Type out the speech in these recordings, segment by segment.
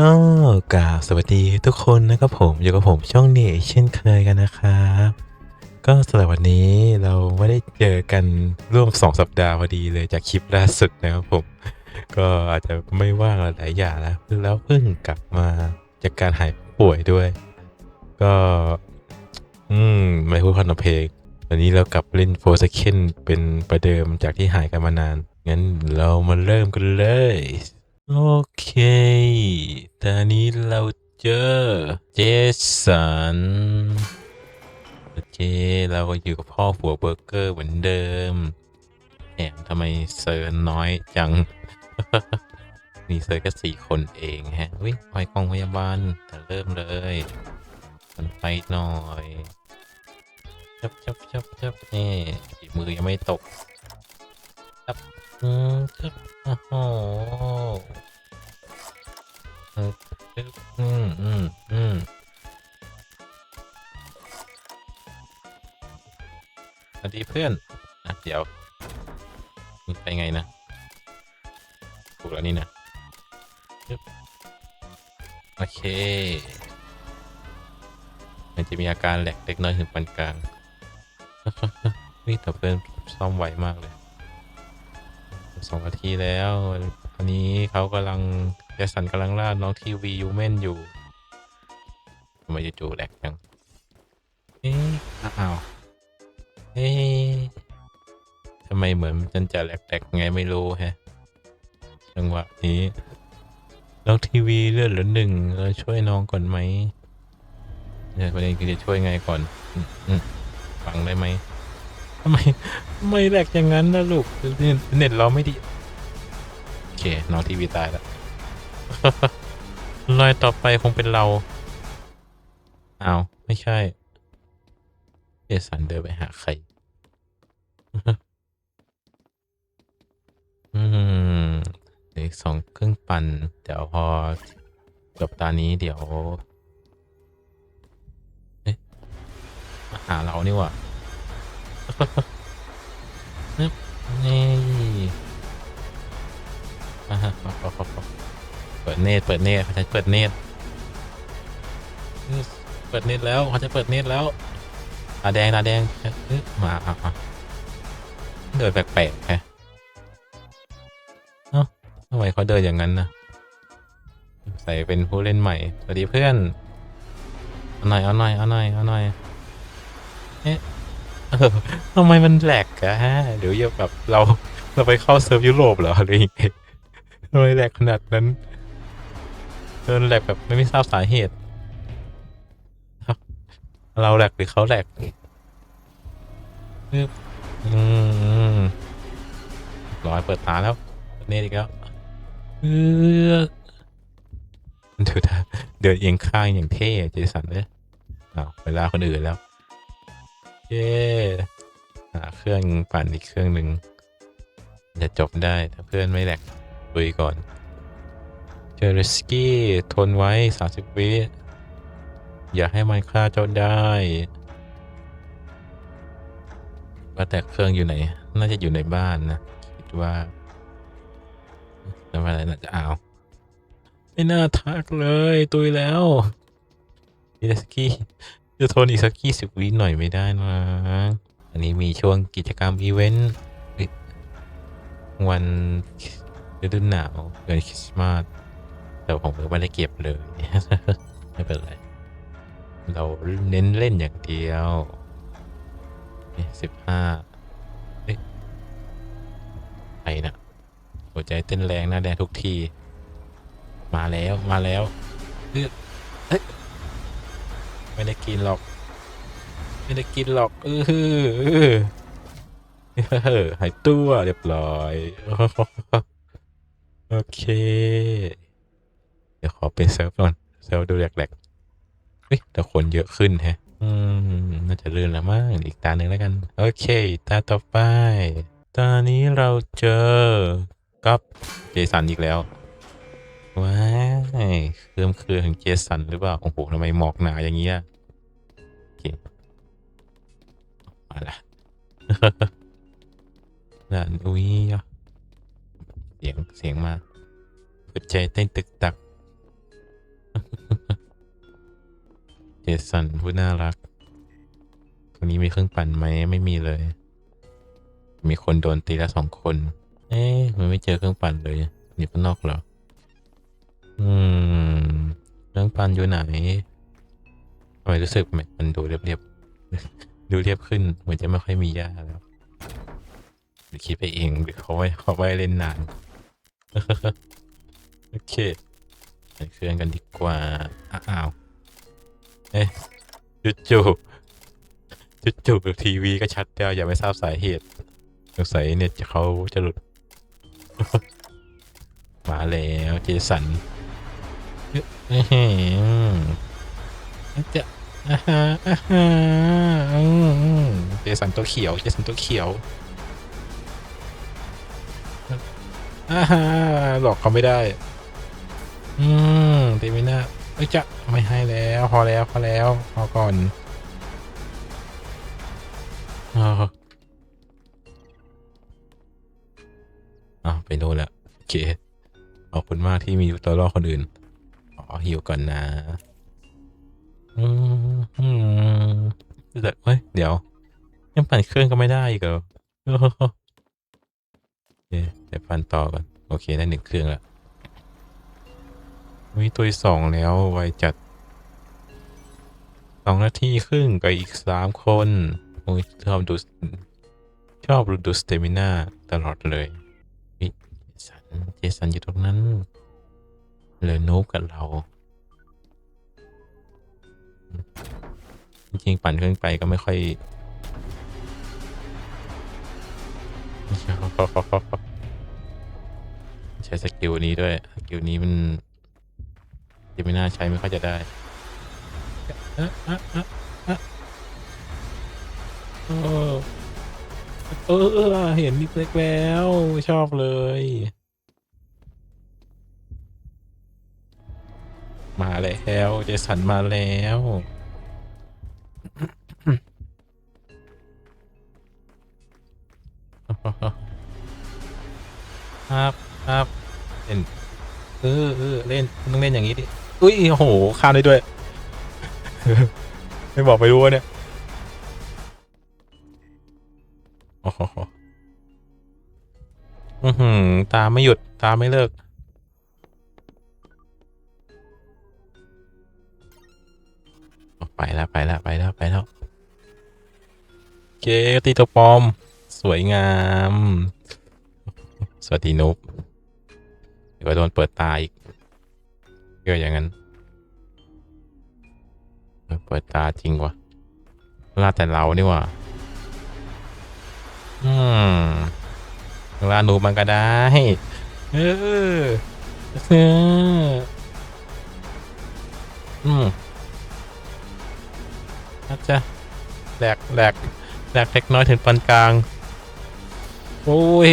ก็กราบสวัสดีทุกคนนะครับผมอยู่กับผมช่องเนเช่นเคยกันนะครับ ก็สำหรับวันนี้เราไม่ได้เจอกันร่วม 2 สัปดาห์พอดีเลยจากคลิปล่าสุดนะครับผม ก็อาจจะไม่ว่างหลายอย่างนะแล้วเพิ่งกลับมาจากการหายป่วยด้วย ก็ อืมไม่พูดพันเพลงวันนี้เรากลับเล่นโฟร์ e เ o นเป็นประเดิมจากที่หายกันมานาน งั้นเรามาเริ่มกันเลย โอเค ตอนนี้เราเจอเจสันโอเคเราก็อยู่กับพ่อหัวเบอร์เกอร์เหมือนเดิมแหมทำไมเซิร์น้อยจัง มีเซิร์แค่สี่คนเองฮะวิไฟกองพยาบาลแต่เริ่มเลย มันไฟหน่อยจับจับจับจับนี่ฝีมือยังไม่ตกจับ อืมจับโอ้โหเออจึ๊บอืมอืมอืมสวัสดีเพื่อนอะเดี๋ยวมันไปไงนะถูกแล้วนี่นะจึ๊บโอเค มันจะมีอาการแหลกเล็กน้อยถึงปานกลาง นี่แต่เพื่อนซ่อมไวมากเลย สองนาทีแล้วอันนี้เขากำลังแจสันกำลังล่าน้องทีวียูเมนอยู่ทำไมจู่ๆแหลกจังเอ๊ะอ้าวเอ๊ะทำไมเหมือนมันจะแหลกๆไงไม่รู้แฮะจังหวะนี้น้องทีวีเลือดเหลือหนึ่งเราช่วยน้องก่อนไหมเนี่ยประเด็นคือจะช่วยไงก่อน ฟังได้ไหม ไมทำไม่แหลกอย่างนั้นนะลูกเน็ตเน็ตเราไม่ดี โอเค น้องทีวีตายแล้วรอยต่อไปคงเป็นเราอ้าวไม่ใช่เจสันเดินไปหาใคร อืมเหลืออีกสองเครื่องปั่น เดี๋ยวพอจบตานี้เดี๋ยว เอ๊ะมาหาเรานี่หว่า นึบนี่อ่าฮะเปิดเนตรเปิดเนตรเขาจะเปิดเนตรเปิดเนตรแล้วเขาจะเปิดเนตรแล้วตาแดงตาแดงมาอะเดินแปลกๆแฮะเอ้าทำไมเขาเดินอย่างนั้นนะใส่เป็นผู้เล่นใหม่ สวัสดีเพื่อน เอาหน่อย เอาหน่อย เอาหน่อย เอาหน่อย เอ๊ะ เออทำไมมันแหลกอะฮะเดี๋ยวอย่าแบบเราเราไปเข้าเซิร์ฟยุโรปเหรออะไรอย่างเงี้ยทำไมแหลกขนาดนั้นเดินแหลกแบบไม่ทราบสาเหตุ เราแหลกหรือเขาแหลกอืมร้อยเปิดตาแล้วเปิดเอีกแล้วเออดูท่าเดินเอียงข้างอย่างเท่เจสันเลยอ้าเวลาคนอื่นแล้ว เย้หาเครื่องปั่นอีกเครื่องหนึ่งจะจบได้ถ้าเพื่อนไม่แหลกลุยก่อน เจอริสกี้ทนไว้ 30 วิ อย่าให้มันฆ่าเจ้าได้ ว่าแต่เครื่องอยู่ไหน น่าจะอยู่ในบ้านนะ คิดว่าแล้วอะไรน่าจะเอาไม่น่าทักเลย ตุยแล้วริสกี้ จะทนอีกสักยี่สิบวิหน่อยไม่ได้นะ อันนี้มีช่วงกิจกรรมอีเวนต์วันฤดูหนาวเดือนคริสต์มาสแต่ผมก็ไม่ได้เก็บเลย ไม่เป็นไร เราเน้นเล่นอย่างเดียวสิบห้าเอ๊ะใครนะหัวใจเต้นแรงหน้าแดงทุกที มาแล้วมาแล้วเอ้ยเอ้ย ไม่ได้กินหรอก ไม่ได้กินหรอกเออเออหายตัวเรียบร้อย โอเค เดี๋ยวขอเป็นเซิร์ฟก่อน เซิร์ฟดูแหลกๆเฮ้ยแต่คนเยอะขึ้นแฮะ อืม น่าจะลื่นแล้วมั้งอีกตาหนึ่งแล้วกัน โอเค ตาต่อไปตอนนี้เราเจอกับเจสันอีกแล้ว ว้ายเครื่องเครือของเจสันหรือเปล่า โอ้โหทำไมหมอกหนาอย่างเงี้ยโอเคมาละนั่นอุ้ยเสียงเสียงมาหัวใจเต้นตึกตัก เจสันผู้น่ารักตรงนี้มีเครื่องปั่นไหมไม่มีเลย มีคนโดนตีแล้วสองคน เอ๊ะมันไม่เจอเครื่องปั่นเลยอยู่ข้างนอกเหรอ อืมเครื่องปั่นอยู่ไหนทำไมรู้สึกมันดูเรียบๆดูเรียบขึ้นเหมือนจะไม่ค่อยมีหญ้าแล้วหรือคิดไปเองหรือเขาไว้เขาไว้เล่นนานโอเคไปเครื่องกันดีกว่าอ้าวเอ๊ะจุดจูจุดจูทีวีก็ชัดแล้วอย่าไม่ทราบสาเหตุสงสัยเน็ตเขาจะหลุด มาแล้วเจสัน จะอ่าฮะอ่าฮะเจสันตัวเขียว เจสันตัวเขียวอ่าฮะหลอกเขาไม่ได้ อืมเตมิน่าเอ้ยจะไม่ให้แล้ว พอแล้ว พอแล้ว พอก่อนอ๋ออ้าไปโน่นแล้ว โอเค ขอบคุณมากที่มีตัวรอดคนอื่น ขอหิวก่อนนะอืมอืมแต่เฮ้ย เดี๋ยว ยังปั่นเครื่องก็ไม่ได้อีกเหรอเดี๋ยวปั่นต่อก่อน โอเค ได้หนึ่งเครื่องแล้วมีตัวสองแล้ว ไวจัดสองนาทีครึ่งกับอีกสามคนโอ้ยชอบดูชอบดูสเตมิน่าตลอดเลยเฮ้ยเจสัน เจสันอยู่ตรงนั้น เหลยโนบกับเรา จริงๆปั่นเครื่องไปก็ไม่ค่อยใช้สกิลนี้ด้วย สกิลนี้มันจะไม่น่าใช้ไม่ค่อยจะได้เอะอะอะอะเออเออเออเห็นนิดเล็กแล้ว ชอบเลย มาแล้วเจสันมาแล้วครับครับเล่นเออเออเล่นต้องเล่นอย่างนี้ดิอุ้ยโหข้ามได้ด้วย ไม่บอกไม่รู้วะเนี่ยโอ้โหอือหือตามไม่หยุดตามไม่เลิก ไปแล้วไปแล้วไปแล้วไปแล้วโอเค ตีตัวปอม สวยงาม สวัสดีนุ๊บเดี๋ยวโดนเปิดตาอีกเยอะอย่างนั้น เปิดตาจริงวะล่าแต่เรานี่ว่ะอืมล่าหนูมันก็ได้เออเอออืม อาจจะแหลกแหลกแหลกเล็กน้อยถึงปานกลาง โอ้ย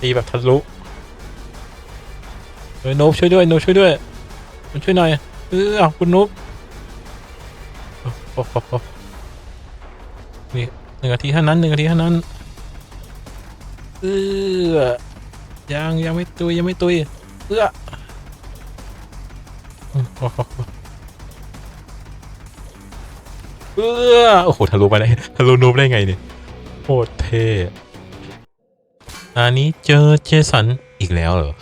ตีแบบทะลุเฮ้ยโนบช่วยด้วยโนบช่วยด้วย มันช่วยหน่อย เออเอคุณนุบโอ้โหนี่หนึ่งนาทีเท่านั้นหนึ่งนาทีเท่านั้น เออยังยังไม่ตุยยังไม่ตุย เออ เออโอ้โหทะลุไปได้ทะลุนูบได้ไงเนี่ยโคตรเท่อันนี้เจอเจสันอีกแล้วเหรอ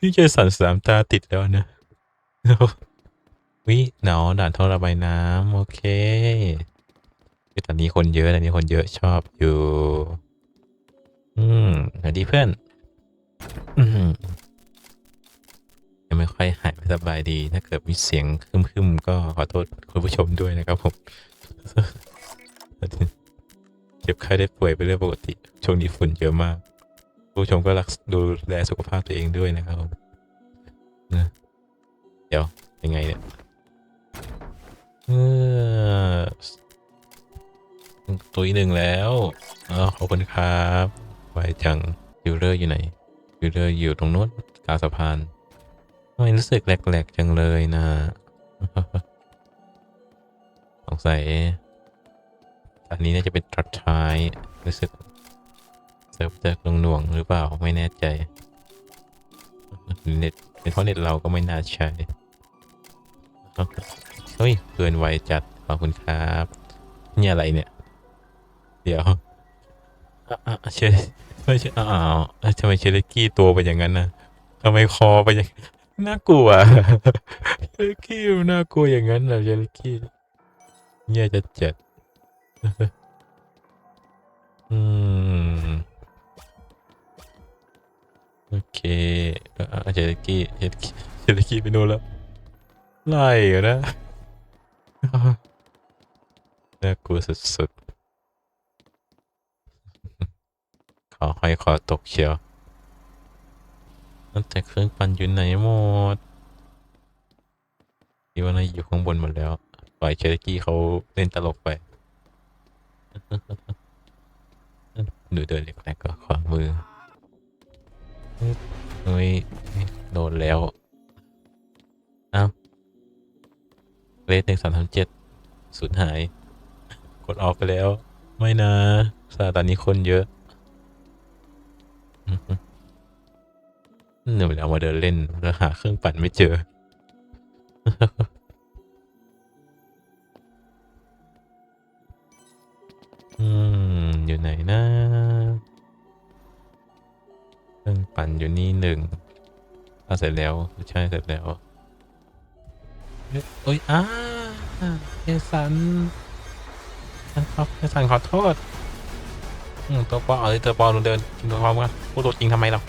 นี่เจสันสามตาติดแล้วนะวิหนาวด่านท่อระบายน้ำโอเคตอนนี้คนเยอะตอนนี้คนเยอะชอบอยู่ อืมสวัสดีเพื่อน อืม ยังไม่ค่อยหายไม่สบายดี ถ้าเกิดมีเสียงคึมๆก็ขอโทษคุณผู้ชมด้วยนะครับผมเจ็บไข้ได้ป่วยเป็นเรื่องปกติ ช่วงนี้ฝุ่นเยอะมาก ผู้ชมก็รักดูแลสุขภาพตัวเองด้วยนะครับผมนะเดี๋ยวยังไงเนี่ยเออตัวหนึ่งแล้วอ๋อขอบคุณครับ ไวจังยูเลอร์อยู่ไหนยูเลอร์อยู่ตรงโน้นกลางสะพาน ทำไมรู้สึกแหลกๆจังเลยนะสงสัยอันนี้น่าจะเป็นตรัดท้ายรู้สึกเซิร์ฟเจอร์หน่วงหรือเปล่าไม่แน่ใจเน็ตเป็นเพราะเน็ตเราก็ไม่น่าใช่เฮ้ยเกินไวจัดขอบคุณครับ นี่อะไรเนี่ย เดี๋ยวอะอะเชไม่ใช่อ้าวทำไมเชลกี้ตัวเป็นอย่างนั้นนะทำไมคอเป็นอย่าง น่ากลัวเชลกี้มันน่ากลัวอย่างนั้นเหรอเชลกี้เนี่ยจะเจ็ดอืมโอเคอะเชลกี้เชลกี้เชลกี้ไปโน่นแล้วไล่นะน่ากลัวสุดๆขอห้อยคอตกเชียว ตั้งแต่เครื่องปั่นอยู่ไหนหมดที่ว่านาอยู่ข้างบนหมดแล้ว ปล่อยเชลกี้เขาเล่นตลกไป ดูเดินเล็กๆก็ขวามือเฮ้ยโดนแล้วอ้าวเลสหนึ่งสามสามเจ็ดสูญหาย กดออกไปแล้ว ไม่นะสาตอนนี้คนเยอะ เหนื่อยแล้วมาเดินเล่นแล้วหาเครื่องปั่นไม่เจอ อืม อยู่ไหนนะ เครื่องปั่นอยู่นี่หนึ่งเอะเสร็จแล้ว ใช่ เสร็จแล้วเฮ้ยอ้ยอ้าเอสันครับอาจารย์ขอโทษ อืมตัวปอเอาเลยตัวปลอมลงเดินตัวปอมกันพูดตัวจริงทำไมเรา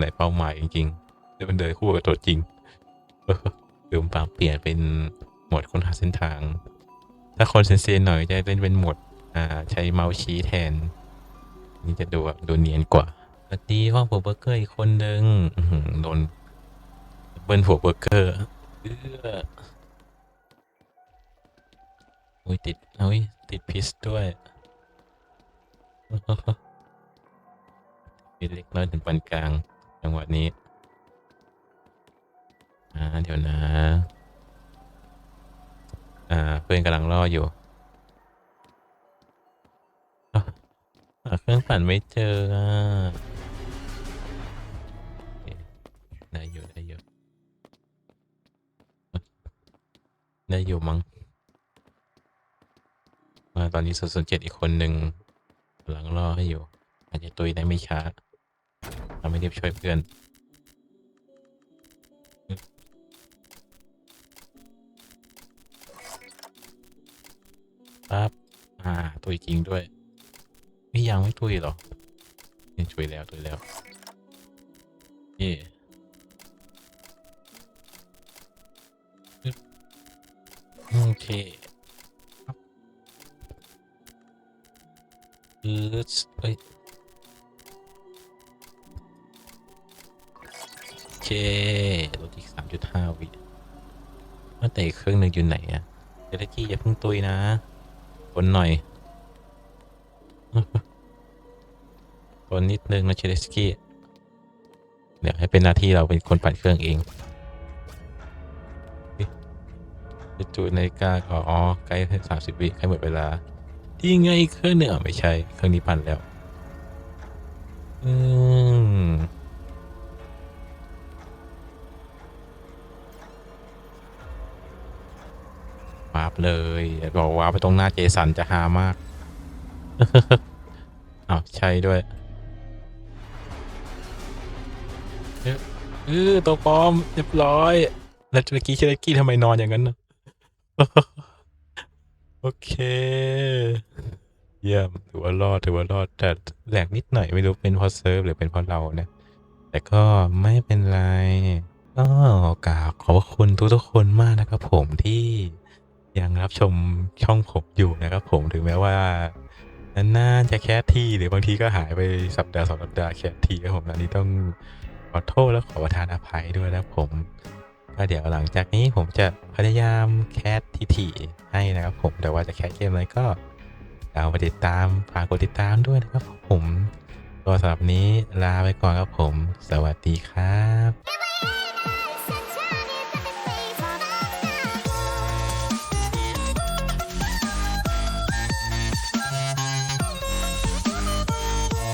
หลายเป้าหมายจริงๆเดินเดินคู่กับตัวจริงเดี๋ยวผมปรับเปลี่ยนเป็นหมดค้นหาเส้นทาง ถ้าคนเซนเซนหน่อยจะเล่นเป็นหมดอ่าใช้เมาส์ชี้แทน นี่จะดูแบบดูเนียนกว่าสวัสดีห้องผัวเบอร์เกอร์อีกคนนึงโดนเบิ้ลผัวเบอร์เกอร์เอื้ออุ้ยติดอุ้ยติดพิษด้วย พิษเล็กน้อยถึงปานกลาง จังหวะนี้อ่าเดี๋ยวนะ อ่า เพื่อนกำลังล่ออยู่หาเครื่องปั่นไม่เจออะได้อยู่ได้อยู่ได้อยู่มั้งตอนนี้ศูนย์ศูนเจ็ดอีกคนหนึ่ง กำลังรอให้อยู่ อาจจะตุยได้ไม่ช้าทำให้รีบช่วยเพื่อนปั๊บอ่าตุยจริงด้วยไม่ยังไม่ตุยหรอนี่ช่วยแล้วตุยแล้วเย่อึ๊บโอเค อืดเอ้ยโอเคลดอีกสามจุดห้าวิว่าแต่เครื่องหนึ่งอยู่ไหนอะเจลกี้อย่าเพิ่งตุยนะคนหน่อยคนนิดนึงนะเชลกี้เดี๋ยวให้เป็นหน้าที่เราเป็นคนปั่นเครื่องเองจะจูนนาฬิกาก็อ๋อใกล้สามสิบวิใกล้หมดเวลา ที่ไงเครื่องหนึ่งอะไม่ใช่ เครื่องนี้ปั่นแล้ว อืมวาร์ปเลยบอกวาร์ปไปตรงหน้าเจสันจะหามากอ้าวใช่ด้วยเอ๊ะเออตัวปลอมเรียบร้อย แล้วเมื่อกี้เชลกี้ทำไมนอนอย่างนั้นนะ โอเค เยี่ยมถือว่ารอดถือว่ารอดแต่แหลกนิดหน่อยไม่รู้เป็นเพราะเซิร์ฟหรือเป็นเพราะเรานะ แต่ก็ไม่เป็นไรก็กราบขอบพระคุณทุกคนมากนะครับผมที่ยังรับชมช่องผมอยู่นะครับผมถึงแม้ว่านานๆจะแคสทีหรือบางทีก็หายไปสัปดาห์สองสัปดาห์แคสทีครับผมอันนี้ต้องขอโทษและขอประทานอภัยด้วยนะครับผม ก็เดี๋ยวหลังจากนี้ผมจะพยายามแคสทีๆให้นะครับผมแต่ว่าจะแคสเกมอะไรก็เอาไปติดตามฝากกดติดตามด้วยนะครับผมตัวสำหรับนี้ลาไปก่อนครับผม สวัสดีครับ